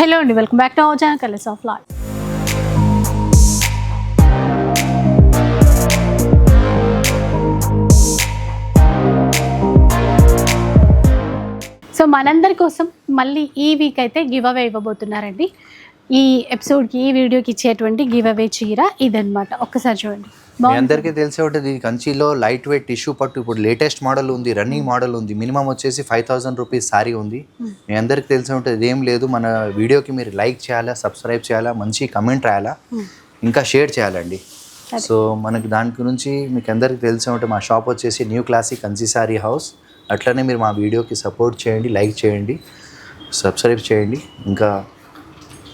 Hello అండి welcome back to our channel colours of lot so మనందరి కోసం మళ్ళీ ఈ వీక్ అయితే గివ్ అవే ఇవ్వబోతున్నారండి. ఈ ఎపిసోడ్కి ఈ వీడియోకి ఇచ్చేటువంటి గివ్ అవే చీర ఇదనమాట ఒక్కసారి చూడండి. మీ అందరికీ తెలిసే ఉంటుంది కంచిలో లైట్ వెయిట్ టిష్యూ పట్టు ఇప్పుడు లేటెస్ట్ మోడల్ ఉంది రన్నింగ్ మోడల్ ఉంది. మినిమం వచ్చేసి ఫైవ్ థౌసండ్ రూపీస్ సారీ ఉంది. మీ అందరికీ తెలిసే ఉంటుంది ఇదేం లేదు. మన వీడియోకి మీరు లైక్ చేయాలా సబ్స్క్రైబ్ చేయాలా మంచి కమెంట్ రాయాలా ఇంకా షేర్ చేయాలండి. సో మనకి దాని గురించి మీకు అందరికీ తెలిసే ఉంటుంది మా షాప్ వచ్చేసి new classic Kanchi sari house అట్లనే మీరు మా వీడియోకి సపోర్ట్ చేయండి లైక్ చేయండి సబ్స్క్రైబ్ చేయండి. ఇంకా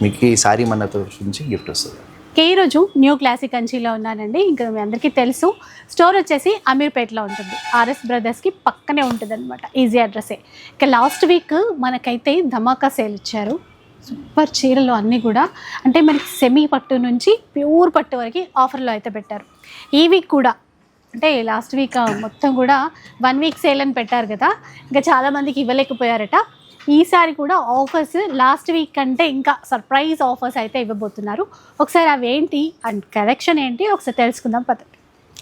మీకు ఈ సారీ మన నుంచి గిఫ్ట్ వస్తుంది. కే ఈరోజు న్యూ క్లాసిక్ కంచిలో ఉన్నానండి. ఇంకా మీ అందరికీ తెలుసు. స్టోర్ వచ్చేసి అమీర్పేటలో ఉంటుంది. ఆర్ఎస్ బ్రదర్స్కి పక్కనే ఉంటుంది అనమాట ఈజీ అడ్రస్సే ఇక లాస్ట్ వీక్ మనకైతే ధమాకా సేల్ ఇచ్చారు. సూపర్ చీరలు అన్నీ కూడా. అంటే మనకి సెమీ పట్టు నుంచి ప్యూర్ పట్టు వరకు ఆఫర్లో అయితే పెట్టారు. ఈ వీక్ కూడా అంటే లాస్ట్ వీక్ మొత్తం కూడా వన్ వీక్ సేల్ అని పెట్టారు కదా. ఇంకా చాలామందికి ఇవ్వలేకపోయారట. ఈసారి కూడా ఆఫర్స్ లాస్ట్ వీక్ కంటే ఇంకా సర్ప్రైజ్ ఆఫర్స్ అయితే ఇవ్వబోతున్నారు. ఒకసారి అవి ఏంటి అండ్ కలెక్షన్ ఏంటి ఒకసారి తెలుసుకుందాం పదండి.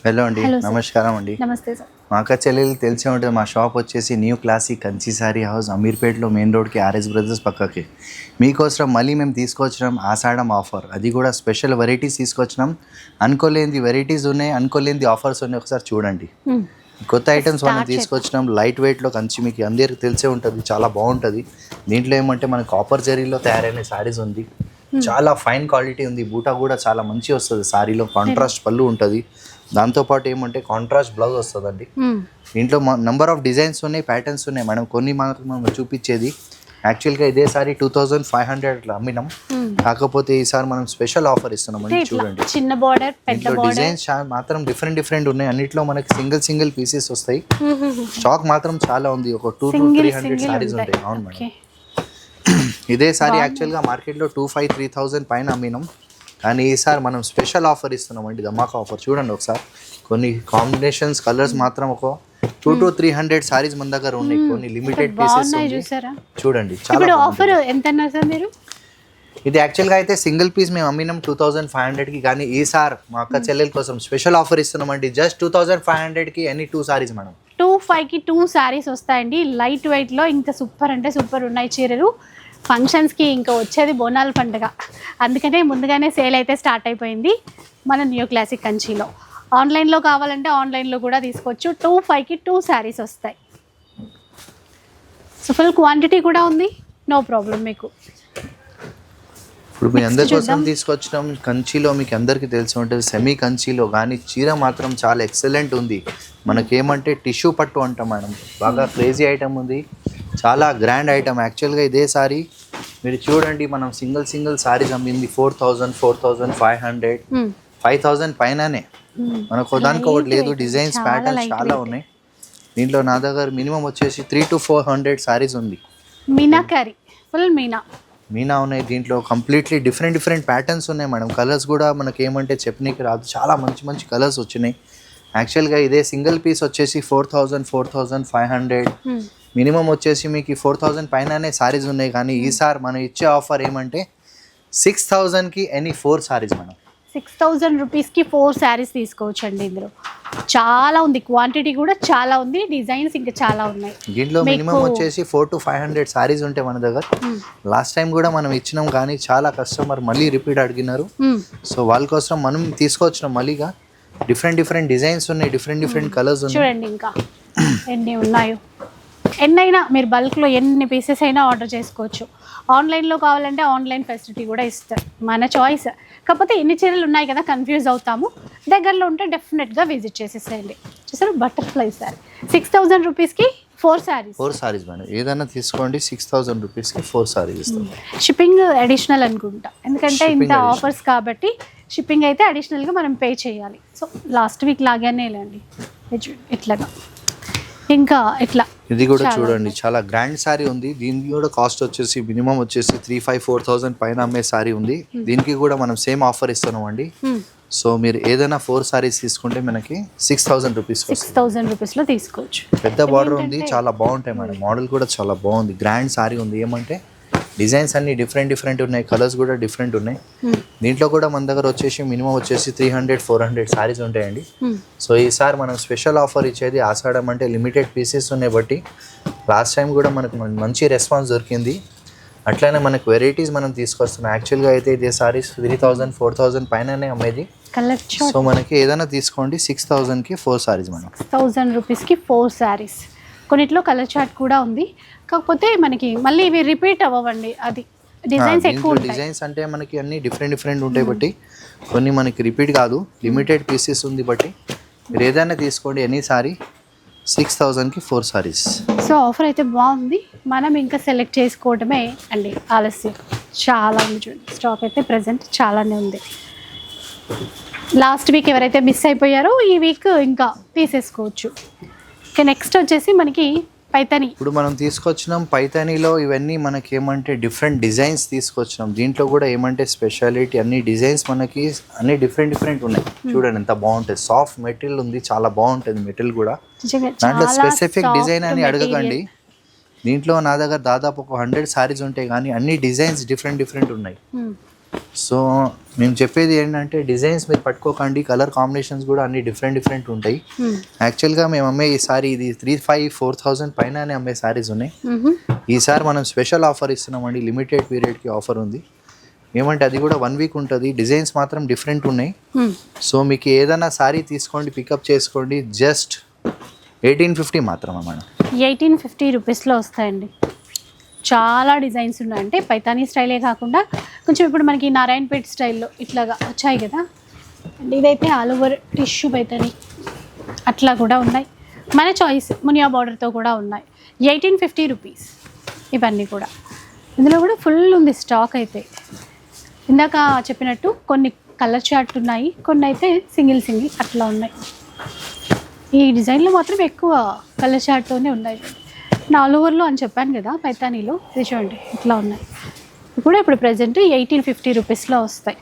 హలో అండి. నమస్కారం అండి. నమస్తే సార్. మా అక్క చెల్లెలు తెలిసే ఉంటుంది. మా షాప్ వచ్చేసి new classic Kanchi sari house అమీర్పేట్లో main రోడ్కి ఆర్ఎస్ బ్రదర్స్ పక్కకి. మీకోసం మళ్ళీ మేము తీసుకొచ్చినాం ఆషాఢం ఆఫర్. అది కూడా స్పెషల్ వెరైటీస్ తీసుకొచ్చినాం. అనుకోలేనిది వెరైటీస్ ఉన్నాయి అనుకోలేనిది ఆఫర్స్ ఉన్నాయి. ఒకసారి చూడండి. కొత్త ఐటమ్స్ మనం తీసుకొచ్చినాం లైట్ వెయిట్లో కంచి మీకు అందరికీ తెలిసే ఉంటుంది చాలా బాగుంటుంది. దీంట్లో ఏమంటే మనకు కాపర్ జరీలో తయారైన శారీస్ ఉంది. చాలా ఫైన్ క్వాలిటీ ఉంది. బూటా కూడా చాలా మంచి వస్తుంది సారీలో కాంట్రాస్ట్ పళ్ళు ఉంటుంది. దాంతోపాటు ఏమంటే కాంట్రాస్ట్ బ్లౌజ్ వస్తుందండి. దీంట్లో నెంబర్ ఆఫ్ డిజైన్స్ ఉన్నాయి ప్యాటర్న్స్ ఉన్నాయి. మనం కొన్ని మాత్రం మనం చూపించేది. యాక్చువల్గా ఇదే sari two thousand five hundred అట్లా అమ్మినాం. కాకపోతే ఈసారి మనం స్పెషల్ ఆఫర్ ఇస్తున్నామండి ఇట్లా చూడండి. చిన్న బార్డర్ పెద్ద బార్డర్ డిజైన్స్ మాత్రం డిఫరెంట్ డిఫరెంట్ ఉన్నాయి. అన్నిట్లో మనకి సింగిల్ సింగిల్ పీసెస్ వస్తాయి. స్టాక్ మాత్రం చాలా ఉంది. ఒక two to three hundred saris ఉంటాయి. అవును మేడం. ఇదే సారీ యాక్చువల్గా మార్కెట్లో టూ ఫైవ్ త్రీ థౌజండ్ పైన అమ్మినాం. కానీ ఈసారి మనం స్పెషల్ ఆఫర్ ఇస్తున్నాం అండి. ధమాకా ఆఫర్ చూడండి ఒకసారి. కొన్ని కాంబినేషన్స్ కలర్స్ మాత్రం ఒక two to three hundred saris మన దగ్గర ఉన్నాయి. కొన్ని లిమిటెడ్ పీసెస్ చూసారా? చూడండి. చాలా. ఆఫర్ ఎంత అన్నారు సార్ మీరు? ఇది యాక్చువల్గా అయితే సింగిల్ పీస్ మేము అమ్మినాం టూ థౌసండ్ ఫైవ్ హండ్రెడ్కి కానీ ఈసారి మా అక్క చెల్లెల కోసం స్పెషల్ ఆఫర్ ఇస్తున్నామండి. జస్ట్ టూ థౌసండ్ ఫైవ్ హండ్రెడ్కి any two saris madam two ఫైవ్కి టూ శారీస్ వస్తాయండి. లైట్ వెయిట్లో ఇంకా సూపర్ అంటే సూపర్ ఉన్నాయి చీరలు. ఫంక్షన్స్కి ఇంకా వచ్చేది బోనాల పండుగ. అందుకనే ముందుగానే సేల్ అయితే స్టార్ట్ అయిపోయింది. మన న్యూ క్లాసిక్ కంచిలో. ఆన్లైన్లో కావాలంటే ఆన్లైన్లో కూడా తీసుకోవచ్చు. టూ ఫైవ్కి టూ శారీస్ వస్తాయి. సో ఫుల్ క్వాంటిటీ కూడా ఉంది. నో ప్రాబ్లం మీకు. ఇప్పుడు మీ అందరి కోసం. తీసుకొచ్చినాం. కంచిలో మీకు అందరికీ తెలిసి ఉంటుంది. సెమీ కంచిలో కానీ చీర మాత్రం చాలా ఎక్సలెంట్ ఉంది. మనకేమంటే టిష్యూ పట్టు అంటాం మేడం. బాగా క్రేజీ ఐటమ్ ఉంది. చాలా గ్రాండ్ ఐటమ్ యాక్చువల్గా ఇదే సారీ మీరు చూడండి మనం సింగిల్ సింగిల్ సారీస్ అమ్మింది. Four thousand four thousand five hundred. Five thousand పైననే. మనకు దానికి ఒకటి లేదు డిజైన్స్ ప్యాటర్న్స్. చాలా ఉన్నాయి. దీంట్లో నా దగ్గర మినిమం వచ్చేసి three to four hundred saris ఉంది. మీనాకారి ఫుల్ మీనా. మీనా ఉన్నాయి దీంట్లో కంప్లీట్లీ డిఫరెంట్ డిఫరెంట్ ప్యాటర్న్స్ ఉన్నాయి మేడం. కలర్స్ కూడా మనకి ఏమంటే చెప్పనీకి రాదు. చాలా మంచి మంచి కలర్స్ వచ్చినాయి. యాక్చువల్గా ఇదే సింగిల్ పీస్ వచ్చేసి four thousand four thousand five hundred Hmm. Minimum వచ్చేసి మీకు ఫోర్ థౌజండ్ పైననే సారీస్ ఉన్నాయి. కానీ ఈసారి మనం ఇచ్చే ఆఫర్ ఏమంటే సిక్స్ థౌజండ్కి any four saris madam. Six thousand రూపీస్కి ఫోర్ శారీస్ తీసుకోవచ్చు అండి ఇందులో. చాలా ఉంది. క్వాంటిటీ కూడా చాలా ఉంది. డిజైన్స్ ఇంకా చాలా ఉన్నాయి. దీంట్లో మినిమం వచ్చేసి four to five hundred saris ఉంటాయి మన దగ్గర. లాస్ట్ టైం కూడా మనం ఇచ్చినాం కానీ చాలా కస్టమర్ మళ్ళీ రిపీట్ అడిగినారు. సో వాళ్ళ కోసం మనం తీసుకొచ్చినాం మళ్ళీగా. డిఫరెంట్ డిఫరెంట్ డిజైన్స్ ఉన్నాయి. డిఫరెంట్ డిఫరెంట్ కలర్స్ ఉన్నాయి. చూడండి ఇంకా ఎన్ని ఉన్నాయో. ఎన్నైనా మీరు బల్క్లో ఎన్ని పీసెస్ అయినా ఆర్డర్ చేసుకోవచ్చు. ఆన్లైన్లో కావాలంటే ఆన్లైన్ ఫెసిలిటీ కూడా ఇస్తారు. మన చాయిస్. కాకపోతే ఎన్ని చీరలు ఉన్నాయి కదా కన్ఫ్యూజ్ అవుతాము. దగ్గరలో ఉంటే డెఫినెట్గా విజిట్ చేసేసేయండి. చూసారు? బటర్ఫ్లై సారీ సిక్స్ థౌజండ్ రూపీస్కి four saris four saris madam ఏదైనా తీసుకోండి సిక్స్ థౌసండ్ రూపీస్కి ఫోర్ సారీస్ ఇస్తాం. షిప్పింగ్ అడిషనల్ అనుకుంటా. ఎందుకంటే ఇంత. ఆఫర్స్ కాబట్టి షిప్పింగ్ అయితే అడిషనల్గా మనం పే చేయాలి. సో లాస్ట్ వీక్ లాగానే లేండి. ఇట్లాగా. ఇంకా ఇట్లా. ఇది కూడా చూడండి. చాలా గ్రాండ్ సారీ ఉంది. దీనికి కూడా కాస్ట్ వచ్చేసి మినిమం వచ్చేసి త్రీ ఫైవ్ ఫోర్ థౌసండ్ పైన అమ్మే సారీ ఉంది. దీనికి కూడా మనం సేమ్ ఆఫర్ ఇస్తున్నాం అండి Hmm. సో మీరు ఏదైనా ఫోర్ సారీస్ తీసుకుంటే మనకి six thousand rupees six thousand రూపీస్లో తీసుకోవచ్చు. పెద్ద బార్డర్ ఉంది చాలా బాగుంటాయి మేడం. మోడల్ కూడా చాలా బాగుంది. గ్రాండ్ సారీ ఉంది. ఏమంటే డిజైన్స్ అన్ని డిఫరెంట్ డిఫరెంట్ ఉన్నాయి కలర్స్ కూడా డిఫరెంట్ ఉన్నాయి. దీంట్లో కూడా మన దగ్గర వచ్చేసి మినిమం వచ్చేసి three hundred four hundred saris ఉంటాయండి. Hmm. సో ఈసారి మనం స్పెషల్ ఆఫర్ ఇచ్చేది ఆషాఢం అంటే లిమిటెడ్ పీసెస్ ఉన్నాయి బట్టి. లాస్ట్ టైం కూడా మనకు మంచి రెస్పాన్స్ దొరికింది. అట్లానే మనకు వెరైటీస్ మనం తీసుకొస్తున్నాం. యాక్చువల్గా అయితే ఇదే saris three thousand four thousand పైననే అమ్మేది. సో మనకి ఏదైనా తీసుకోండి సిక్స్ థౌజండ్కి ఫోర్ సారీస్ మనం. థౌజండ్ రూపీస్కి ఫోర్ శారీస్ కొన్నిట్లో కలర్ చార్ట్ కూడా ఉంది. కాకపోతే మనకి మళ్ళీ ఇవి రిపీట్ అవ్వండి అది డిజైన్స్ ఎక్కువ ఉంటాయి. డిజైన్స్ అంటే మనకి అన్ని డిఫరెంట్ డిఫరెంట్ ఉంటాయి బట్టి. కొన్ని మనకి రిపీట్ కాదు. లిమిటెడ్ పీసెస్ ఉంది బట్టి. మీరు ఏదైనా తీసుకోండి ఎనీ సారీ సిక్స్ థౌజండ్కి ఫోర్ సారీస్ సో ఆఫర్ అయితే బాగుంది. మనం ఇంకా సెలెక్ట్ చేసుకోవడమే అండి. ఆలస్యం. చాలా ఉంది చూడండి. స్టాక్ అయితే ప్రజెంట్ చాలానే ఉంది. లాస్ట్ వీక్ ఎవరైతే మిస్ అయిపోయారో ఈ వీక్ ఇంకా తీసేసుకోవచ్చు. నెక్స్ట్ వచ్చేసి మనకి పైతని. ఇప్పుడు మనం తీసుకొచ్చినాం పైతానీలో ఇవన్నీ మనకి ఏమంటే డిఫరెంట్ డిజైన్స్ తీసుకొచ్చినాం. దీంట్లో కూడా ఏమంటే స్పెషాలిటీ అన్ని డిజైన్స్ మనకి అన్ని డిఫరెంట్ డిఫరెంట్ ఉన్నాయి. చూడండి ఎంత బాగుంటుంది. సాఫ్ట్ మెటీరియల్ ఉంది చాలా బాగుంటుంది మెటీరియల్ కూడా. దాంట్లో స్పెసిఫిక్ డిజైన్ అని. అడగకండి. దీంట్లో నా దగ్గర దాదాపు ఒక హండ్రెడ్ సారీస్ ఉంటాయి కానీ అన్ని డిజైన్స్ డిఫరెంట్ డిఫరెంట్ ఉన్నాయి. Hmm. సో మేము చెప్పేది ఏంటంటే డిజైన్స్ మీరు పట్టుకోకండి కలర్ కాంబినేషన్స్ కూడా అన్ని డిఫరెంట్ డిఫరెంట్ ఉంటాయి. Hmm. యాక్చువల్గా మేము అమ్మే ఈ సారీ ఇది త్రీ ఫైవ్ ఫోర్ థౌజండ్ పైననే అమ్మే సారీస్ ఉన్నాయి. ఈసారి మనం స్పెషల్ ఆఫర్ ఇస్తున్నామండి లిమిటెడ్ పీరియడ్కి ఆఫర్ ఉంది. ఏమంటే అది కూడా వన్ వీక్ ఉంటుంది. డిజైన్స్ మాత్రం డిఫరెంట్ ఉన్నాయి. Hmm. సో మీకు ఏదైనా సారీ తీసుకోండి పికప్ చేసుకోండి జస్ట్ ఎయిటీన్ ఫిఫ్టీ మాత్రమే మేడం. ఎయిటీన్ ఫిఫ్టీ రూపీస్లో వస్తాయండి. చాలా డిజైన్స్ ఉన్నాయి. అంటే పైతానీ స్టైలే కాకుండా కొంచెం ఇప్పుడు మనకి నారాయణపేట స్టైల్లో ఇట్లాగా వచ్చాయి కదా. అండ్ ఇదైతే ఆల్ ఓవర్ టిష్యూ పైతానీ అట్లా కూడా ఉన్నాయి. మన చాయిస్ మునియా బార్డర్తో కూడా ఉన్నాయి. ఎయిటీన్ ఫిఫ్టీ రూపీస్ ఇవన్నీ కూడా. ఇందులో కూడా ఫుల్ ఉంది స్టాక్ అయితే. ఇందాక చెప్పినట్టు కొన్ని కలర్ చార్ట్ ఉన్నాయి. కొన్ని అయితే సింగిల్ సింగిల్ అట్లా ఉన్నాయి. ఈ డిజైన్లో మాత్రం ఎక్కువ కలర్ చార్ట్తోనే ఉన్నాయి. ఆల్ ఓవర్లో అని చెప్పాను కదా పైతానీలో. ఇది చూడండి ఇట్లా ఉన్నాయి. ఇవి కూడా ఇప్పుడు ప్రజెంట్ ఎయిటీన్ ఫిఫ్టీ రూపీస్లో వస్తాయి.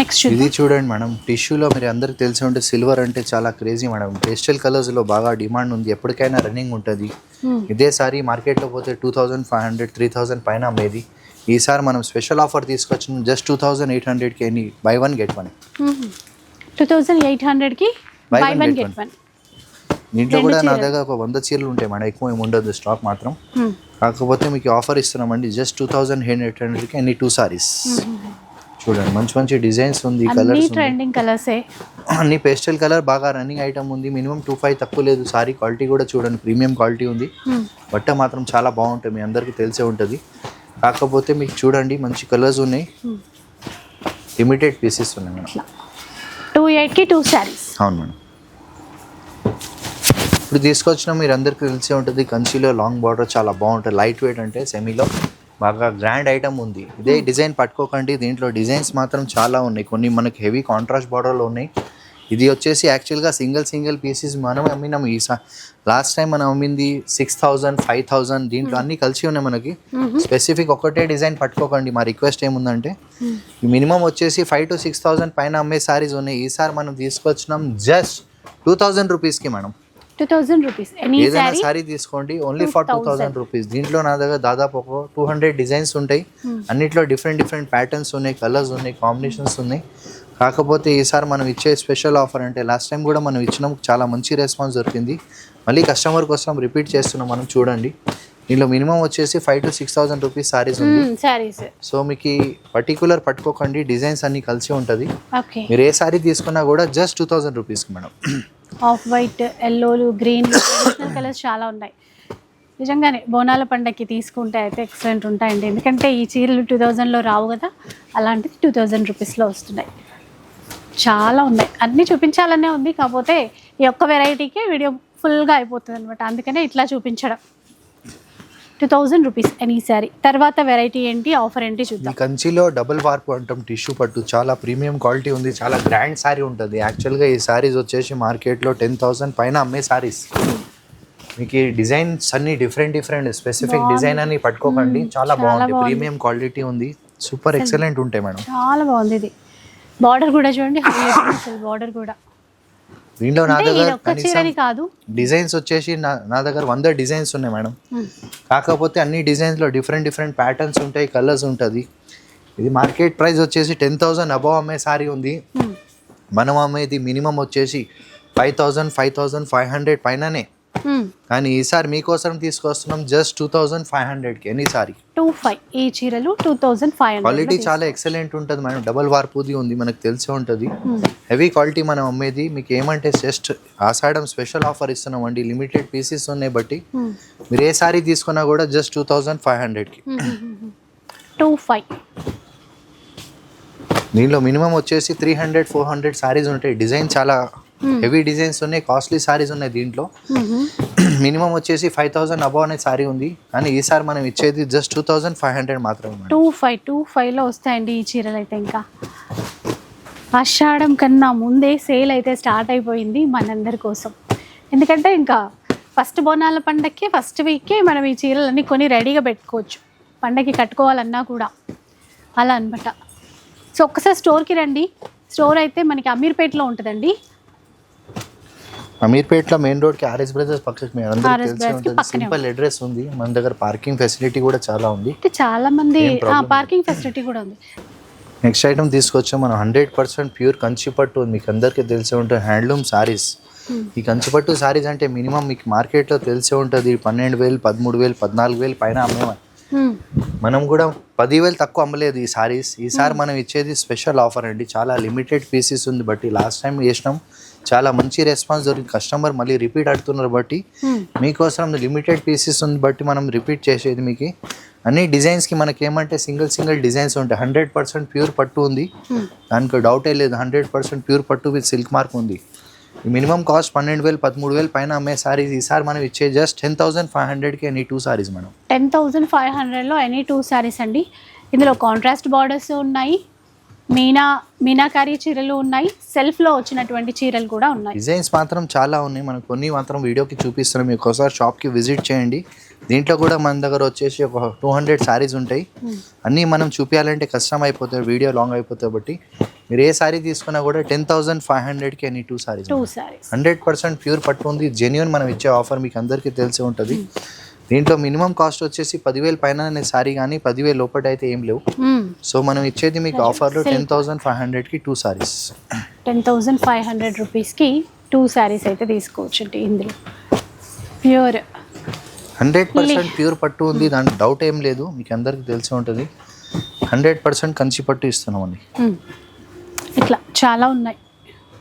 నెక్స్ట్ ఇది చూడండి మేడం టిష్యూలో మీరు అందరికి తెలిసి ఉంటే సిల్వర్ అంటే చాలా క్రేజీ మేడం. పేస్టల్ కలర్స్లో బాగా డిమాండ్ ఉంది ఎప్పటికైనా రన్నింగ్ ఉంటుంది. ఇదే సారీ మార్కెట్లో పోతే two thousand five hundred three thousand పైన అమ్మేది. ఈసారి మనం స్పెషల్ ఆఫర్ తీసుకొచ్చిన జస్ట్ టూ థౌజండ్ ఎయిట్ హండ్రెడ్కి buy one get one two thousand eight హండ్రెడ్కి బై వన్ గెట్. వన్ దీంట్లో కూడా నా. దగ్గర ఒక వంద చీరలు ఉంటాయి మేడం. ఎక్కువ ఏమి ఉండదు స్టాక్ మాత్రం. కాకపోతే మీకు ఆఫర్ ఇస్తున్నామండి జస్ట్ టూ థౌజండ్ ఎయిట్ హండ్రెడ్కి ఎనీ టూ సారీస్ చూడండి మంచి మంచి డిజైన్స్ ఉంది అన్ని కలర్స్ ట్రెండింగ్ కలర్సే అన్ని పేస్టల్ కలర్ బాగా రన్నింగ్ ఐటమ్ ఉంది. మినిమం టూ ఫైవ్ తక్కువ లేదు. సారీ క్వాలిటీ కూడా చూడండి ప్రీమియం క్వాలిటీ ఉంది. బట్ట మాత్రం చాలా బాగుంటుంది మీ అందరికీ తెలిసే ఉంటుంది. కాకపోతే మీకు చూడండి మంచి కలర్స్ ఉన్నాయి. లిమిటెడ్ పీసెస్ ఉన్నాయి మేడం. టూ ఎయిట్కి టూ శారీస్ అవును మేడం. ఇప్పుడు తీసుకొచ్చిన మీరు అందరికీ తెలిసే ఉంటుంది కంచిలో లాంగ్ బార్డర్ చాలా బాగుంటుంది లైట్ వెయిట్ అంటే సెమీలో బాగా గ్రాండ్ ఐటమ్ ఉంది. ఇదే డిజైన్ పట్టుకోకండి దీంట్లో డిజైన్స్ మాత్రం చాలా ఉన్నాయి. కొన్ని మనకి హెవీ కాంట్రాస్ట్ బార్డర్లో ఉన్నాయి. ఇది వచ్చేసి యాక్చువల్గా సింగిల్ సింగిల్ పీసెస్ మనం అమ్మినాం ఈ లాస్ట్ టైం మనం అమ్మింది సిక్స్ థౌజండ్ ఫైవ్ థౌజండ్ దీంట్లో అన్ని కలిసి ఉన్నాయి మనకి. స్పెసిఫిక్ ఒకటే డిజైన్ పట్టుకోకండి మా రిక్వెస్ట్ ఏముందంటే మినిమం వచ్చేసి ఫైవ్ టు సిక్స్ థౌజండ్ పైన అమ్మే సారీస్ ఉన్నాయి. ఈసారి మనం తీసుకొచ్చినాం జస్ట్ టూ థౌజండ్ రూపీస్కి మేడం. Two thousand rupees. ఏదైనా సారీ తీసుకోండి. Only for two thousand rupees. దీంట్లో నా దగ్గర దాదాపు ఒక టూ హండ్రెడ్ డిజైన్స్ ఉంటాయి. అన్నిట్లో డిఫరెంట్ డిఫరెంట్ ప్యాటర్న్స్ ఉన్నాయి కలర్స్ ఉన్నాయి కాంబినేషన్స్ ఉన్నాయి. కాకపోతే ఈసారి మనం ఇచ్చే స్పెషల్ ఆఫర్ అంటే లాస్ట్ టైం కూడా మనం ఇచ్చినాం చాలా మంచి రెస్పాన్స్ దొరికింది. మళ్ళీ కస్టమర్ కోసం రిపీట్ చేస్తున్నాం మనం చూడండి. దీనిలో మినిమం వచ్చేసి five to six thousand rupees saris ఉంది. శారీస్ సో మీకు పర్టికులర్ పట్టుకోకండి డిజైన్స్ అన్ని కలిసి ఉంటుంది. మీరు ఏ సారీ తీసుకున్నా కూడా జస్ట్ టూ థౌసండ్ రూపీస్కి మేడం. ఆఫ్ వైట్ ఎల్లోలు గ్రీన్ ట్రెడిషనల్ కలర్స్ చాలా ఉన్నాయి. నిజంగానే బోనాల పండగకి తీసుకుంటే అయితే ఎక్సలెంట్ ఉంటాయండి. ఎందుకంటే ఈ చీరలు టూ థౌజండ్లో రావు కదా అలాంటిది టూ థౌజండ్ రూపీస్లో వస్తున్నాయి. చాలా ఉన్నాయి. అన్నీ చూపించాలనే ఉంది కాకపోతే ఈ ఒక్క వెరైటీకే వీడియో ఫుల్గా అయిపోతుంది అనమాట అందుకనే ఇట్లా చూపించడం. Two thousand rupees any sari తర్వాత వెరైటీ ఏంటి? ఆఫర్ ఏంటి ఈ చూద్దాం. కంచిలో డబుల్ వార్పు అంటాం టిష్యూ పట్టు. చాలా ప్రీమియం క్వాలిటీ ఉంది. చాలా గ్రాండ్ శారీ ఉంటుంది. యాక్చువల్గా ఈ శారీస్ వచ్చేసి మార్కెట్లో టెన్ థౌసండ్ పైన అమ్మే శారీస్ మీకు ఈ డిజైన్స్ అన్ని డిఫరెంట్ డిఫరెంట్ స్పెసిఫిక్ డిజైన్ అని పట్టుకోకండి. చాలా బాగుంది. ప్రీమియం క్వాలిటీ ఉంది. సూపర్ ఎక్సలెంట్ ఉంటాయి మేడం. చాలా బాగుంది ఇది. బార్డర్ కూడా చూడండి. బార్డర్ కూడా. దీంట్లో నా దగ్గర కాదు డిజైన్స్ వచ్చేసి నా నా దగ్గర వంద డిజైన్స్ ఉన్నాయి మేడం. కాకపోతే అన్ని డిజైన్స్లో డిఫరెంట్ డిఫరెంట్ ప్యాటర్న్స్ ఉంటాయి కలర్స్ ఉంటుంది ఇది మార్కెట్ ప్రైస్ వచ్చేసి టెన్ థౌజండ్ అబవ్ అమ్మే సారీ ఉంది. మనం అమ్మేది మినిమం వచ్చేసి five thousand five thousand five hundred పైననే. కానీ ఈసారి మీకోసం తీసుకొస్తున్నాం జస్ట్ టూ థౌజండ్ ఫైవ్ హండ్రెడ్కి ఎనీ సారీ? టూ ఫైవ్ ఈ చీరలు two thousand five quality hundred చాలా ఎక్సలెంట్ ఉంటుంది మేడం. డబల్ వార్పుది ఉంది మనకు తెలిసే ఉంటుంది. హెవీ క్వాలిటీ మనం అమ్మేది. మీకు ఏమంటే జస్ట్ ఆషాఢం స్పెషల్ ఆఫర్ ఇస్తున్నాం అండి లిమిటెడ్ పీసెస్ ఉన్నాయి బట్టి. మీరు ఏ సారీ తీసుకున్నా కూడా జస్ట్ టూ థౌజండ్ ఫైవ్ హండ్రెడ్కి టూ ఫైవ్ దీనిలో మినిమం వచ్చేసి three hundred four hundred saris ఉంటాయి. డిజైన్ చాలా హెవీ డిజైన్స్ ఉన్నాయి కాస్ట్లీ సారీస్ ఉన్నాయి దీంట్లో. మినిమం వచ్చేసి ఫైవ్ థౌసండ్ అబవ్ అనే సారీ ఉంది. కానీ ఈసారి మనం ఇచ్చేది just two thousand five hundred మాత్రమే టూ ఫైవ్ టూ ఫైవ్లో వస్తాయండి ఈ చీరలు అయితే ఇంకా. ఆషాఢం కన్నా ముందే సేల్ అయితే స్టార్ట్ అయిపోయింది మనందరి కోసం. ఎందుకంటే ఇంకా ఫస్ట్ బోనాల పండక్కి ఫస్ట్ వీక్కి మనం ఈ చీరలన్నీ కొని రెడీగా పెట్టుకోవచ్చు. పండగకి కట్టుకోవాలన్నా కూడా. అలా అనమాట సో ఒక్కసారి స్టోర్కి రండి. స్టోర్ అయితే మనకి అమీర్పేటలో ఉంటుందండి. అమీర్పేట్లో మెయిన్ రోడ్కి ఆర్ఎస్ బ్రదర్స్ పక్కకి మీ అందరికీ తెలిసే ఉంటుంది. సింపుల్ అడ్రస్ ఉంది. మన దగ్గర పార్కింగ్ ఫెసిలిటీ కూడా చాలా ఉంది. చాలా మంది పార్కింగ్ ఫెసిలిటీ కూడా ఉంది. నెక్స్ట్ ఐటమ్ తీసుకొచ్చాం. మనం హండ్రెడ్ పర్సెంట్ ప్యూర్ కంచిపట్టు ఉంది. మీకు అందరికీ తెలిసే ఉంటుంది. హ్యాండ్లూమ్ సారీస్ ఈ కంచిపట్టు సారీస్ అంటే మినిమం మీకు మార్కెట్లో తెలిసే ఉంటుంది. పన్నెండు వేలు పదమూడు వేలు పద్నాలుగు వేలు పైన అమ్మేమని మ్మ్. మనం కూడా పదివేలు తక్కువ అమ్మలేదు ఈ సారీస్ ఈసారి మనం ఇచ్చేది స్పెషల్ ఆఫర్ అండి. చాలా లిమిటెడ్ పీసెస్ ఉంది. బట్టి లాస్ట్ టైం చేసినాం. చాలా మంచి రెస్పాన్స్ దొరికింది. కస్టమర్ మళ్ళీ రిపీట్ అడుగుతున్నారు బట్టి మ్మ్. మీకోసం లిమిటెడ్ పీసెస్ ఉంది బట్టి మనం రిపీట్ చేసేది మీకు. అన్ని డిజైన్స్కి మనకి ఏమంటే సింగిల్ సింగిల్ డిజైన్స్ ఉంటాయి. హండ్రెడ్ పర్సెంట్ ప్యూర్ పట్టు ఉంది. మ్మ్. దానికి డౌటే లేదు. హండ్రెడ్ పర్సెంట్ ప్యూర్ పట్టు విత్ సిల్క్ మార్క్ ఉంది. మినిమం కాస్ట్ పన్నెండు వేలు పదమూడు వేలు పైన అమ్మే సారీస్ ఈసారి మనం ఇచ్చే జస్ట్ టెన్ థౌసండ్ ఫైవ్ హండ్రెడ్కి any two saris madam. Ten thousand five హండ్రెడ్లో ఎనీ టూ శారీస్ అండి. ఇందులో కాంట్రాస్ట్ బార్డర్స్ ఉన్నాయి. మీనా మీనాకారి చీరలు ఉన్నాయి. సెల్ఫ్లో వచ్చినటువంటి చీరలు కూడా ఉన్నాయి. డిజైన్స్ మాత్రం చాలా ఉన్నాయి. మనం కొన్ని మాత్రం వీడియోకి చూపిస్తున్నాం. మీకు ఒకసారి షాప్కి విజిట్ చేయండి. దీంట్లో కూడా మన దగ్గర వచ్చేసి ఒక టూ హండ్రెడ్ శారీస్ ఉంటాయి. అన్నీ మనం చూపించాలంటే కష్టం అయిపోతాయి వీడియో లాంగ్ అయిపోతాయి బట్టి మీరు ఏ శారీ తీసుకున్నా కూడా టెన్ థౌసండ్ ఫైవ్ హండ్రెడ్కి any two saris hundred percent pure పట్టు ఉంది. జెన్యున్ మనం ఇచ్చే ఆఫర్ మీకు అందరికీ తెలిసి ఉంటుంది. దీంట్లో మినిమం కాస్ట్ వచ్చేసి పదివేలు పైన సారీ కానీ పదివేలు లోపల అయితే ఏం లేవు. సో మనం ఇచ్చేది మీకు ఆఫర్లో టెన్ థౌసండ్ ఫైవ్ హండ్రెడ్కి two saris ten thousand five hundred రూపీస్కి టూ శారీస్ అయితే తీసుకోవచ్చు అండి ఇందులో ప్యూర్ హండ్రెడ్ పర్సెంట్ ప్యూర్ పట్టు ఉంది దాంట్లో డౌట్ ఏం లేదు మీకు అందరికీ తెలిసి ఉంటుంది. హండ్రెడ్ పర్సెంట్ కంచి పట్టు ఇస్తున్నామండి ఇట్లా చాలా ఉన్నాయి.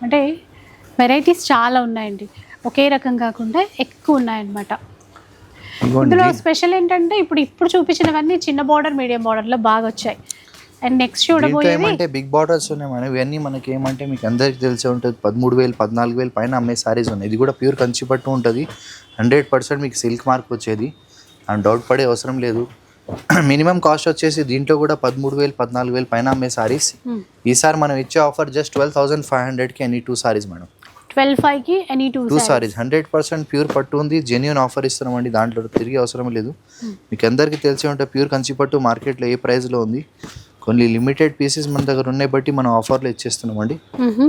అంటే వెరైటీస్ చాలా ఉన్నాయండి. ఒకే రకం కాకుండా ఎక్కువ ఉన్నాయన్నమాట. ఇందులో స్పెషల్ ఏంటంటే ఇప్పుడు ఇప్పుడు చూపించినవన్నీ చిన్న బార్డర్ మీడియం బార్డర్లో బాగా వచ్చాయి. అండ్ నెక్స్ట్ చూడబోయేది ఏమంటే బిగ్ బార్డర్స్ ఉన్నాయి మనం ఇవన్నీ మనకి ఏమంటే మీకు అందరికీ తెలిసే ఉంటుంది. పదమూడు వేలు పద్నాలుగు వేలు పైన అమ్మే సారీస్ ఉన్నాయి. ఇది కూడా ప్యూర్ కంచి పట్టు ఉంటుంది. హండ్రెడ్ పర్సెంట్ మీకు సిల్క్ మార్క్ వచ్చేది. అండ్ డౌట్ పడే అవసరం లేదు. మినిమం కాస్ట్ వచ్చేసి దీంట్లో కూడా పదమూడు వేలు పద్నాలుగు వేలు పైన అమ్మే సారీస్ Hmm. ఈసారి మనం ఇచ్చే offer just twelve thousand five హండ్రెడ్కి any two saris madam. Twelve ఫైవ్కి any two two saris hundred percent pure పట్టు ఉంది. జెన్యున్ ఆఫర్ ఇస్తున్నామండి దాంట్లో తిరిగి అవసరం లేదు. మీకు అందరికీ తెలిసి ఉంటే ప్యూర్ కంచి పట్టు మార్కెట్లో ఏ ప్రైస్లో ఉంది? కొన్ని లిమిటెడ్ పీసెస్ మన దగ్గర ఉన్నాయి బట్టి మనం ఆఫర్లో ఇచ్చేస్తున్నామండి.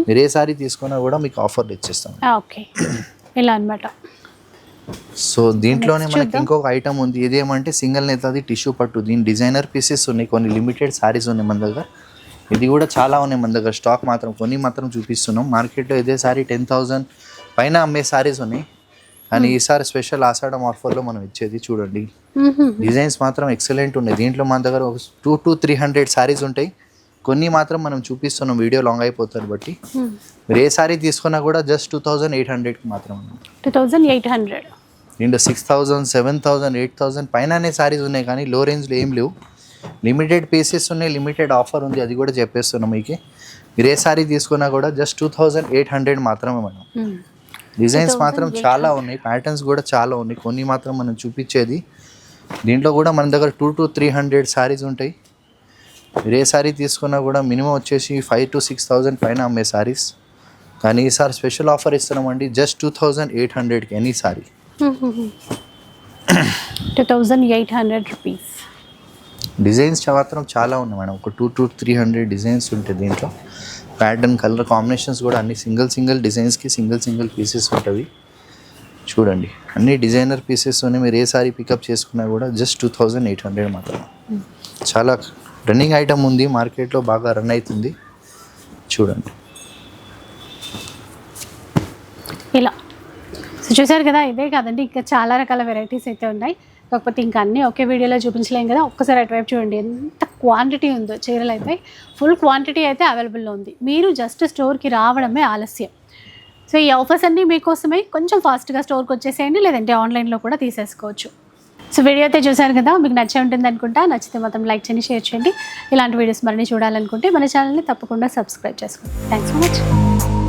మీరు ఏ సారీ తీసుకున్నా కూడా మీకు ఆఫర్లో ఇచ్చేస్తాం ఓకే ఇలా అన్నమాట. సో దీంట్లోనే మనకి ఇంకొక ఐటమ్ ఉంది. ఇదేమంటే సింగిల్ నేతది టిష్యూ పట్టు. దీని డిజైనర్ పీసెస్ ఉన్నాయి కొన్ని లిమిటెడ్ సారీస్ ఉన్నాయి మన దగ్గర. ఇది కూడా చాలా ఉన్నాయి మన దగ్గర. స్టాక్ మాత్రం కొన్ని మాత్రం చూపిస్తున్నాం. మార్కెట్లో ఇదే సారీ టెన్ థౌజండ్ పైన అమ్మే సారీస్ ఉన్నాయి. కానీ ఈసారి స్పెషల్ ఆషాఢం ఆఫర్లో మనం ఇచ్చేది చూడండి. డిజైన్స్ మాత్రం ఎక్సలెంట్ ఉన్నాయి. దీంట్లో మన దగ్గర ఒక two to three hundred saris ఉంటాయి. కొన్ని మాత్రం మనం చూపిస్తున్నాం. వీడియో లాంగ్ అయిపోతారు బట్టి. మీరు ఏ సారీ తీసుకున్నా కూడా జస్ట్ టూ థౌజండ్ ఎయిట్ హండ్రెడ్కి మాత్రం టూ థౌజండ్ ఎయిట్ హండ్రెడ్ దీంట్లో six thousand seven thousand eight thousand పైననే సారీస్ ఉన్నాయి కానీ లో రేంజ్లో ఏం లేవు. లిమిటెడ్ పీసెస్ ఉన్నాయి. లిమిటెడ్ ఆఫర్ ఉంది. అది కూడా చెప్పేస్తున్నాం మీకు. మీరు ఏ సారీ తీసుకున్నా కూడా just two thousand eight hundred మాత్రమే మనం డిజైన్స్ మాత్రం చాలా ఉన్నాయి. ప్యాటర్న్స్ కూడా చాలా ఉన్నాయి. కొన్ని మాత్రం మనం చూపించేది. దీంట్లో కూడా మన దగ్గర two to three hundred saris ఉంటాయి. మీరు ఏ సారీ తీసుకున్నా కూడా మినిమం వచ్చేసి ఫైవ్ టు సిక్స్ థౌజండ్ పైన అమ్మే సారీస్ కానీ ఈసారి స్పెషల్ ఆఫర్ ఇస్తున్నామండి. జస్ట్ టూ థౌజండ్ ఎయిట్ హండ్రెడ్కి any sari two thousand eight hundred rupees designs మాత్రం చాలా ఉన్నాయి మేడం. ఒక two to three hundred designs ఉంటాయి దీంట్లో. ప్యాటర్న్ కలర్ కాంబినేషన్స్ కూడా అన్ని సింగిల్ సింగిల్ డిజైన్స్కి సింగిల్ సింగిల్ పీసెస్ ఉంటుంది చూడండి. అన్ని డిజైనర్ పీసెస్తోనే మీరు ఏ సారీ పికప్ చేసుకున్నా కూడా just two thousand eight hundred మాత్రమే. చాలా రన్నింగ్ ఐటమ్ ఉంది మార్కెట్లో బాగా రన్ అవుతుంది. చూడండి. ఇలా. సో చూసారు కదా ఇదే కాదండి ఇంకా చాలా రకాల వెరైటీస్ అయితే ఉన్నాయి. కాకపోతే ఇంకా అన్నీ ఒకే వీడియోలో చూపించలేం కదా. ఒక్కసారి అటువైపు చూడండి ఎంత క్వాంటిటీ ఉందో చీరలు అయితే. ఫుల్ క్వాంటిటీ అయితే అవైలబుల్లో ఉంది. మీరు జస్ట్ స్టోర్కి రావడమే ఆలస్యం. సో ఈ ఆఫర్స్ అన్నీ మీకోసమే. కొంచెం ఫాస్ట్గా స్టోర్కి వచ్చేసేయండి లేదంటే ఆన్లైన్లో కూడా తీసేసుకోవచ్చు. సో వీడియో అయితే చూశారు కదా మీకు నచ్చే ఉంటుంది అనుకుంటా. నచ్చితే మొత్తం లైక్ చేయండి షేర్ చేయండి. ఇలాంటి వీడియోస్ మరిన్ని చూడాలనుకుంటే మన ఛానల్ని తప్పకుండా సబ్స్క్రైబ్ చేసుకోండి. Thanks so much